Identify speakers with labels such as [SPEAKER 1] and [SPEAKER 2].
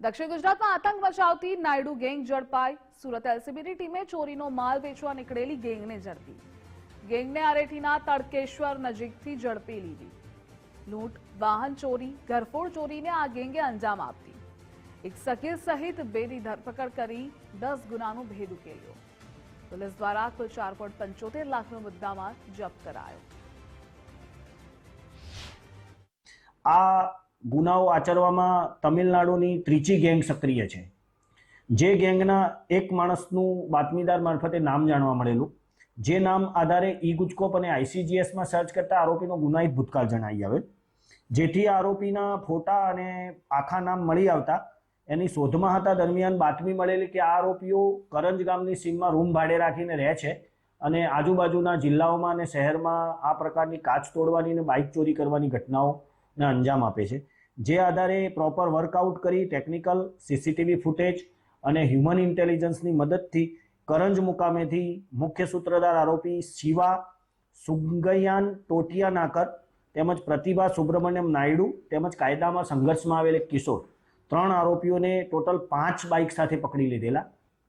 [SPEAKER 1] દક્ષિણ ગુજરાતમાં આતંક મચાવતી નાયડુ ગેંગ ઝડપાઈ. સુરત એલસીબીની ટીમે ચોરીનો માલ વેચવા નીકળેલી ગેંગને ઝડપી. ગેંગને અરેઠીના તડકેશ્વર નજીકથી ઝડપી લીધી. લૂંટ, વાહન ચોરી, ઘરફોડ ચોરીને આ ગેંગે અંજામ આપતી એક સખી સહિત બેની ધરપકડ કરી દસ ગુનાનો ભેદ ઉકેલ્યો. પોલીસ દ્વારા કુલ ચાર પોઈન્ટ પંચોતેર લાખનો મુદ્દામાં જપ્ત કરાયો.
[SPEAKER 2] આ ગુનાઓ આચરવામાં તમિલનાડુની ત્રીચી ગેંગ સક્રિય છે. જે ગેંગના એક માણસનું બાતમીદાર મારફતે નામ જાણવા મળેલું. જે નામ આધારે ઈ ગુજકોપ અને આઈસીજીએસમાં સર્ચ કરતા આરોપીનો ગુનાહિત ભૂતકાળ જણાઈ આવે જેથી આરોપીના ફોટા અને આખા નામ મળી આવતા, એની શોધમાં હતા દરમિયાન બાતમી મળેલી કે આ આરોપીઓ કરંજ ગામની સીમમાં રૂમ ભાડે રાખીને રહે છે અને આજુબાજુના જિલ્લાઓમાં અને શહેરમાં આ પ્રકારની કાચ તોડવાની અને બાઇક ચોરી કરવાની ઘટનાઓને અંજામ આપે છે. જે આધારે પ્રોપર વર્કઆઉટ કરી ટેકનિકલ સીસીટીવી ફૂટેજ અને હ્યુમન ઇન્ટેલિજન્સની મદદથી કરંજ મુકામેથી મુખ્ય સૂત્રધાર આરોપી શિવા સુગયાન ટોટિયા નાકર તેમજ પ્રતિભા સુબ્રમણ્યમ નાયડુ તેમજ કાયદામાં સંઘર્ષમાં આવેલ કિશોર ત્રણ આરોપીઓને ટોટલ પાંચ બાઇક સાથે પકડી લીધેલા.